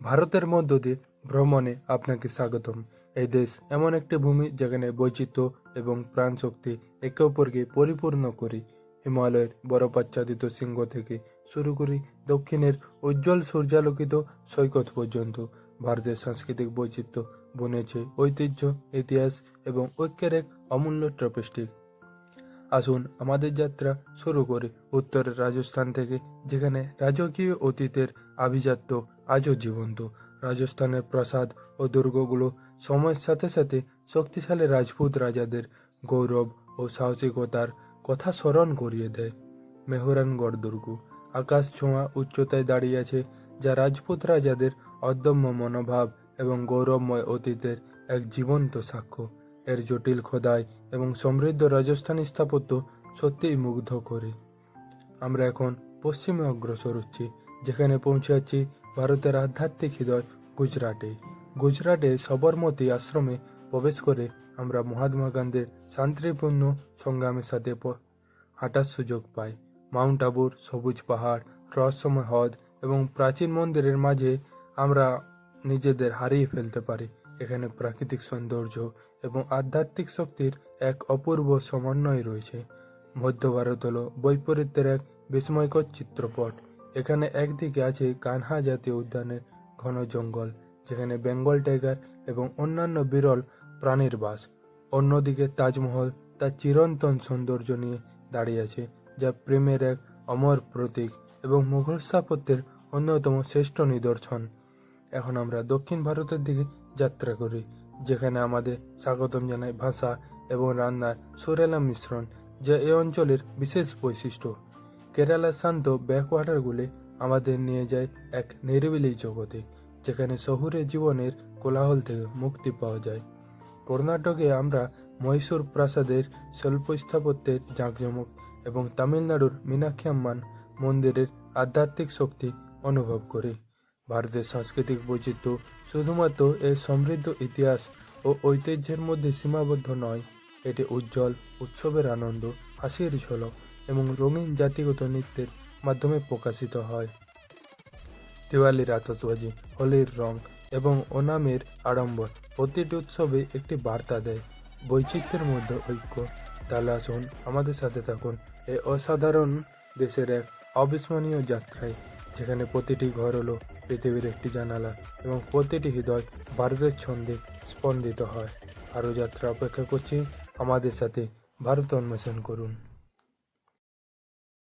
ভারতের মধ্য দিয়ে ভ্রমণে আপনাকে স্বাগতম। এই দেশ এমন একটি ভূমি যেখানে বৈচিত্র্য এবং প্রাণশক্তি একে অপরকে পরিপূর্ণ করি। হিমালয়ের বরফাচ্ছাদিত সিংহ থেকে শুরু করি দক্ষিণের উজ্জ্বল সূর্যালোকিত সৈকত পর্যন্ত ভারতের সাংস্কৃতিক বৈচিত্র্য বনেছে ঐতিহ্য, ইতিহাস এবং ঐক্যের এক অমূল্য ট্রপেস্টিক আসুন আমাদের যাত্রা শুরু করি উত্তরের রাজস্থান থেকে, যেখানে রাজকীয় অতীতের আভিজাত্য আজও জীবন্ত। রাজস্থানের প্রাসাদ ও দুর্গগুলো সময়ের সাথে সাথে শক্তিশালী রাজপুত রাজাদের গৌরব ও সাহসিকতার কথা স্মরণ করিয়ে দেয়। মেহরানগড় দুর্গ, আকাশ ছোঁয়া উচ্চতায় দাঁড়িয়ে আছে, যা রাজপুত রাজাদের অদম্য মনোভাব এবং গৌরবময় অতীতের এক জীবন্ত সাক্ষ্য। এর জটিল খোদাই এবং সমৃদ্ধ রাজস্থানী স্থাপত্য সত্যিই মুগ্ধ করে। আমরা এখন পশ্চিমে অগ্রসর হচ্ছি, যেখানে পৌঁছাচ্ছি ভারতের আধ্যাত্মিক হৃদয় গুজরাটে। গুজরাটে সবরমতী আশ্রমে প্রবেশ করে আমরা মহাত্মা গান্ধীর শান্তিপূর্ণ সংগ্রামের সাথে হাঁটার সুযোগ পাই। মাউন্ট আবুর সবুজ পাহাড়, রহস্যময় হ্রদ এবং প্রাচীন মন্দিরের মাঝে আমরা নিজেদের হারিয়ে ফেলতে পারি। এখানে প্রাকৃতিক সৌন্দর্য এবং আধ্যাত্মিক শক্তির এক অপূর্ব সমন্বয় রয়েছে। মধ্য ভারত হল বৈপরীত্যের এক বিস্ময়কর চিত্রপট। এখানে একদিকে আছে কানহা জাতীয় উদ্যানের ঘন জঙ্গল, যেখানে বেঙ্গল টাইগার এবং অন্যান্য বিরল প্রাণীর বাস। অন্যদিকে তাজমহল তার চিরন্তন সৌন্দর্য নিয়ে দাঁড়িয়ে আছে, যা প্রেমের এক অমর প্রতীক এবং মুঘল স্থাপত্যের অন্যতম শ্রেষ্ঠ নিদর্শন। এখন আমরা দক্ষিণ ভারতের দিকে যাত্রা করি, যেখানে আমাদের স্বাগতম জানায় ভাষা এবং রান্নার সুরেলা মিশ্রণ, যা এ অঞ্চলের বিশেষ বৈশিষ্ট্য। কেরালার শান্ত ব্যাকওয়াটারগুলি আমাদের নিয়ে যায় এক নিরিবিলি জগতে, যেখানে শহুরে জীবনের কোলাহল থেকে মুক্তি পাওয়া যায়। কর্ণাটকে আমরা মহীশূর প্রাসাদের শিল্প স্থাপত্যের জাঁকজমক এবং তামিলনাড়ুর মীনাক্ষী আম্মান মন্দিরের আধ্যাত্মিক শক্তি অনুভব করি। ভারতের সাংস্কৃতিক বৈচিত্র্য শুধুমাত্র এর সমৃদ্ধ ইতিহাস ও ঐতিহ্যের মধ্যে সীমাবদ্ধ নয় এটি উজ্জ্বল, উৎসবের আনন্দ, হাসির ঝলক এবং রঙিন জাতিগত নৃত্যের মাধ্যমে প্রকাশিত হয়। দিওয়ালির আতশবাজি হোলির রং এবং ওনামের আড়ম্বর প্রতিটি উৎসবে একটি বার্তা দেয়। বৈচিত্র্যের মধ্যে ঐক্য তাহলে আসুন আমাদের সাথে থাকুন এই অসাধারণ দেশের এক অবিস্মরণীয় যাত্রায়, যেখানে প্রতিটি ঘর হলো পৃথিবীর একটি জানালা এবং প্রতিটি হৃদয় ভারতের ছন্দে স্পন্দিত হয়। আরও যাত্রা অপেক্ষা করছি। আমাদের সাথে ভারত অন্বেষণ করুন।